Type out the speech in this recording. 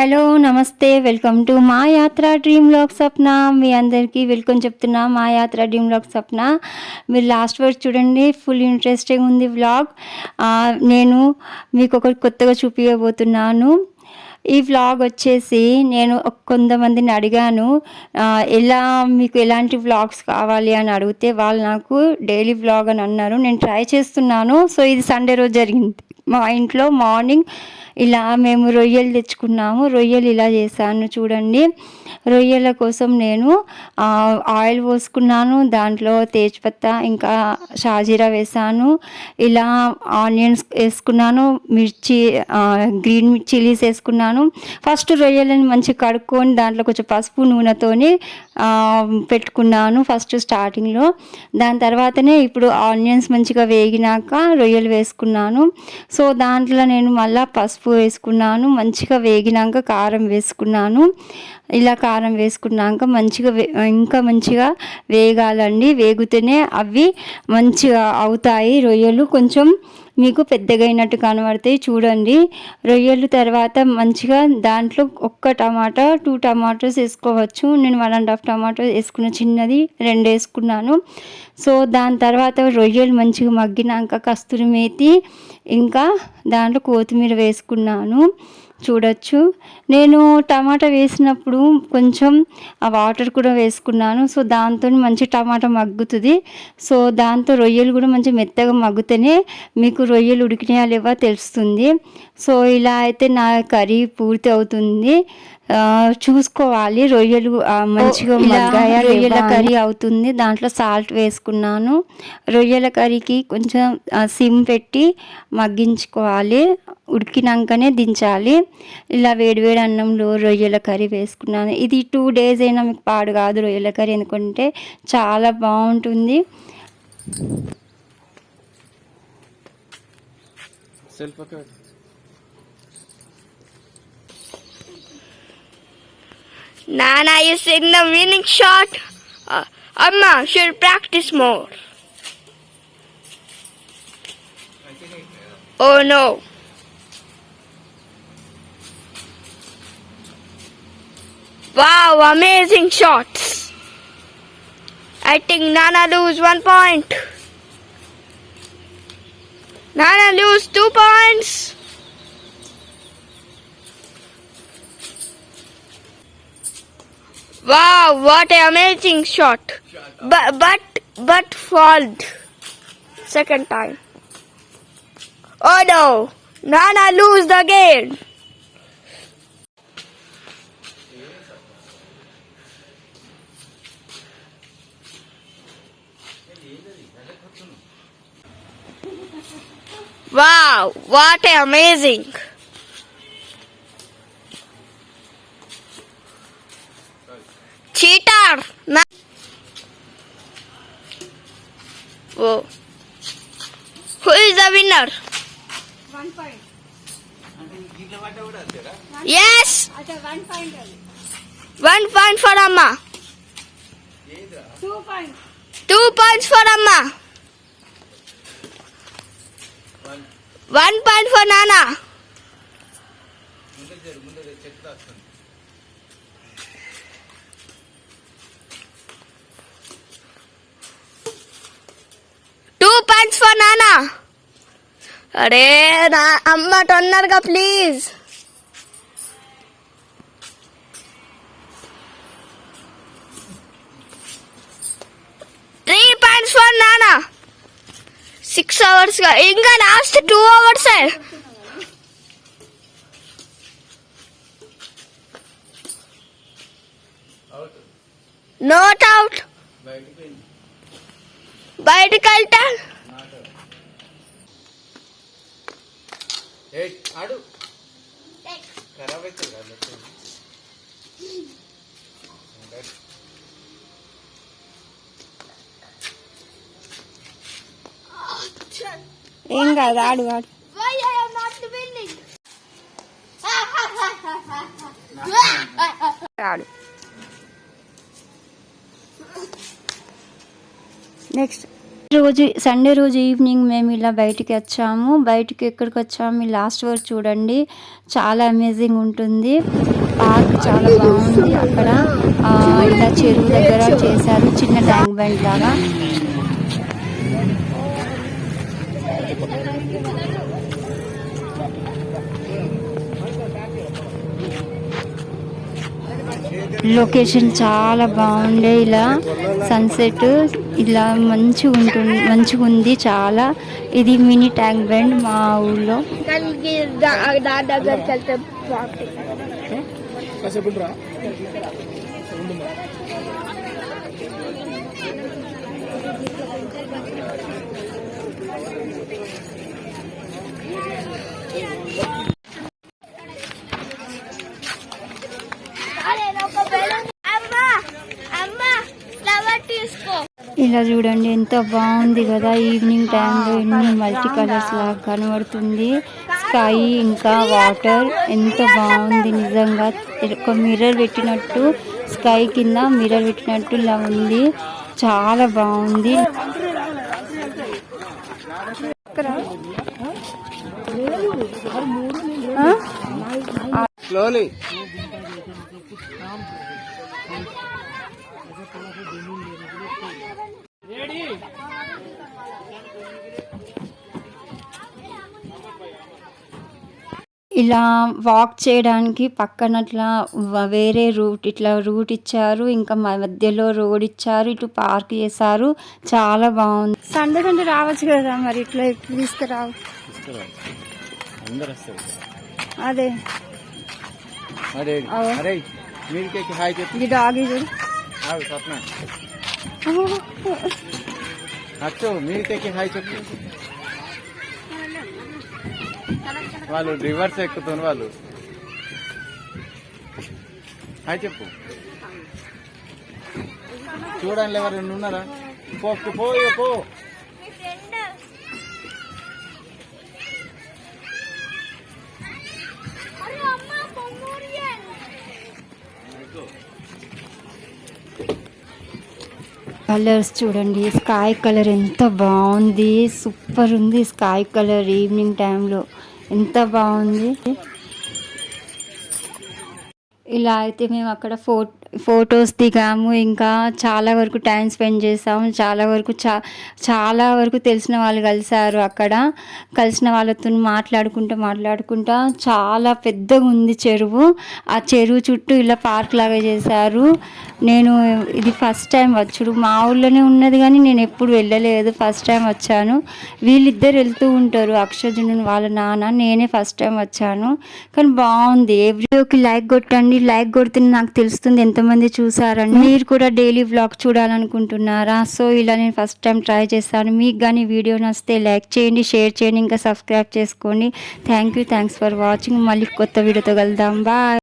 Hello నమస్తే. Welcome to మా యాత్ర డ్రీమ్ లాక్ స్వప్న. మీ అందరికీ వెల్కమ్ చెప్తున్నా. మా యాత్ర డ్రీమ్ లాక్ స్వప్న. మీరు లాస్ట్ వరకు చూడండి. ఫుల్ ఇంట్రెస్టింగ్ ఉంది వ్లాగ్. నేను మీకు ఒకటి కొత్తగా చూపించబోతున్నాను ఈ వ్లాగ్ వచ్చేసి నేను కొంతమందిని అడిగాను ఎలా మీకు ఎలాంటి వ్లాగ్స్ కావాలి అని అడిగితే వాళ్ళు నాకు డైలీ వ్లాగ్ అని అన్నారు. నేను ట్రై చేస్తున్నాను. సో ఇది సండే రోజు జరిగింది. మా ఇంట్లో మార్నింగ్ ఇలా మేము రొయ్యలు తెచ్చుకున్నాము. రొయ్యలు ఇలా చేశాను చూడండి. రొయ్యల కోసం నేను ఆయిల్ పోసుకున్నాను. దాంట్లో తేజ్పత్తా ఇంకా షాజీరా వేసాను ఇలా ఆనియన్స్ వేసుకున్నాను. మిర్చి గ్రీన్ చిల్లీస్ వేసుకున్నాను. ఫస్ట్ రొయ్యలను మంచిగా కడుక్కొని దాంట్లో కొంచెం పసుపు నూనెతోని పెట్టుకున్నాను ఫస్ట్ స్టార్టింగ్లో. దాని తర్వాతనే ఇప్పుడు ఆనియన్స్ మంచిగా వేగినాక రొయ్యలు వేసుకున్నాను. సో దాంట్లో నేను మళ్ళీ పసుపు వేసుకున్నాను మంచిగా వేగినాక కారం వేసుకున్నాను. ఇలా కారం వేసుకున్నాక మంచిగా వే ఇంకా మంచిగా వేగాలండి. వేగితేనే అవి మంచిగా అవుతాయి రొయ్యలు. కొంచెం మీకు పెద్దగైనట్టు కనబడతాయి. చూడండి. రొయ్యలు తర్వాత మంచిగా దాంట్లో ఒక్క టమాటా టూ టమాటోస్ వేసుకోవచ్చు. నేను వన్ అండ్ హాఫ్ టమాటో వేసుకున్న చిన్నది రెండు వేసుకున్నాను. సో దాని తర్వాత రొయ్యలు మంచిగా మగ్గినాక కస్తూరి మేతి ఇంకా దాంట్లో కొత్తిమీర వేసుకున్నాను. చూడొచ్చు. నేను టమాటా వేసినప్పుడు కొంచెం ఆ వాటర్ కూడా వేసుకున్నాను. సో దాంతో మంచి టమాటా మగ్గుతుంది. సో దాంతో రొయ్యలు కూడా మంచి మెత్తగా మగ్గుతేనే మీకు రొయ్యలు ఉడికినాయా లేవా తెలుస్తుంది. సో ఇలా అయితే నా కర్రీ పూర్తి అవుతుంది. చూసుకోవాలి. రొయ్యలు మంచిగా మగ్గాయా రొయ్యల కర్రీ అవుతుంది. దాంట్లో సాల్ట్ వేసుకున్నాను. రొయ్యల కర్రీకి కొంచెం సిమ్ పెట్టి మగ్గించుకోవాలి. ఉడికినాకనే దించాలి. ఇలా వేడివేడి అన్నంలో రొయ్యల కర్రీ వేసుకున్నాను. ఇది టూ డేస్ అయినా మీకు పాడు కాదు రొయ్యల కర్రీ. ఎందుకంటే చాలా బాగుంటుంది. Cell Nana is in the winning shot. Uh, Amma should practice more. Oh no. Wow, amazing shots. I think Nana lose one point. Nana lose two points. Wow, what an amazing shot. But but but fault. Second time. Oh no. Nana lose the game. Wow, what amazing. Whoa. Who is the winner? One point Yes! Point అది One point for Amma. Two point Two points for Amma. One point for Nana. Points for Nana. అరే నా అమ్మ తొందరగా please three points for Nana six hours ఇంకా last two hours not out. బయటకు వెళ్తా. ఆడు. ఖరాబ్ అవుతుంది కదా. ఏం కాదు ఆడు ఆడు. Why I am not winning? ఆడు. నెక్స్ట్ రోజు సండే రోజు ఈవినింగ్ మేము ఇలా బయటికి వచ్చాము. బయటికి ఎక్కడికి వచ్చాము? లాస్ట్ వరకు చూడండి. చాలా అమేజింగ్ ఉంటుంది. పార్క్ చాలా బాగుంది అక్కడ. ఇలా చెరువు దగ్గర చేశారు. చిన్న ట్యాంక్ బండ్ లాగా. లొకేషన్ చాలా బాగుండే ఇలా. సన్సెట్ ఇలా మంచిగా ఉంటుంది మంచిగా ఉంది చాలా. ఇది మినీ ట్యాంక్ బండ్ మా ఊళ్ళో దగ్గరికి వెళ్తే బాగుంటుంది. అమ్మా ఇలా చూడండి ఎంత బాగుంది కదా. ఈవినింగ్ టైంలో ఎన్ని మల్టీ కలర్స్ లాగా కనబడుతుంది. స్కై ఇంకా వాటర్ ఎంత బాగుంది నిజంగా. ఒక మిర్రర్ పెట్టినట్టు స్కై కింద మిర్రర్ పెట్టినట్టు ఇలా ఉంది. చాలా బాగుంది? స్లోలీ ఇలా వాక్ చేయడానికి పక్కన అట్లా వేరే రూట్ ఇట్లా రూట్ ఇచ్చారు. ఇంకా మధ్యలో రోడ్ ఇచ్చారు. ఇటు పార్క్ చేశారు. చాలా బాగుంది. సండే సండే రావచ్చు కదా మరి ఇట్లా తీసుకురావు? అదే. డాగ్ మీరికెక్కి హాయ్ చెప్పు. వాళ్ళు రివర్స్ ఎక్కుతున్నారు వాళ్ళు. హాయ్ చెప్పు. చూడండి ఎవరైనా ఉన్నారా? పో పో పో కలర్స్ చూడండి స్కై కలర్ ఎంత బాగుంది సూపర్ ఉంది స్కై కలర్ ఈవినింగ్ టైంలో ఎంత బాగుంది. ఇలా అయితే మేము అక్కడ ఫో ఫొటోస్ దిగాము. ఇంకా చాలా వరకు టైం స్పెండ్ చేసాము. చాలా వరకు చా చాలా వరకు తెలిసిన వాళ్ళు కలిసారు అక్కడ. కలిసిన వాళ్ళతో మాట్లాడుకుంటూ మాట్లాడుకుంటా చాలా పెద్దగా ఉంది చెరువు. ఆ చెరువు చుట్టూ ఇలా పార్క్ లాగా చేశారు. నేను ఇది ఫస్ట్ టైం వచ్చుడు మా ఊళ్ళోనే ఉన్నది కానీ నేను ఎప్పుడు వెళ్ళలేదు. ఫస్ట్ టైం వచ్చాను. వీళ్ళిద్దరు వెళ్తూ ఉంటారు. అక్షజును వాళ్ళ నాన్న. నేనే ఫస్ట్ టైం వచ్చాను. కానీ బాగుంది. ఎవ్రీ వీడియోకి లైక్ కొట్టండి లైక్ కొడితే నాకు తెలుస్తుంది ఎంతమంది చూసారని. మీరు కూడా డైలీ వ్లాగ్ చూడాలనుకుంటున్నారా? సో ఇలా నేను ఫస్ట్ టైం ట్రై చేస్తాను మీకు కానీ వీడియో నచ్చితే లైక్ చేయండి షేర్ చేయండి ఇంకా సబ్స్క్రైబ్ చేసుకోండి. Thank you thanks for watching మళ్ళీ కొత్త వీడియోతో కలుద్దాం. బాయ్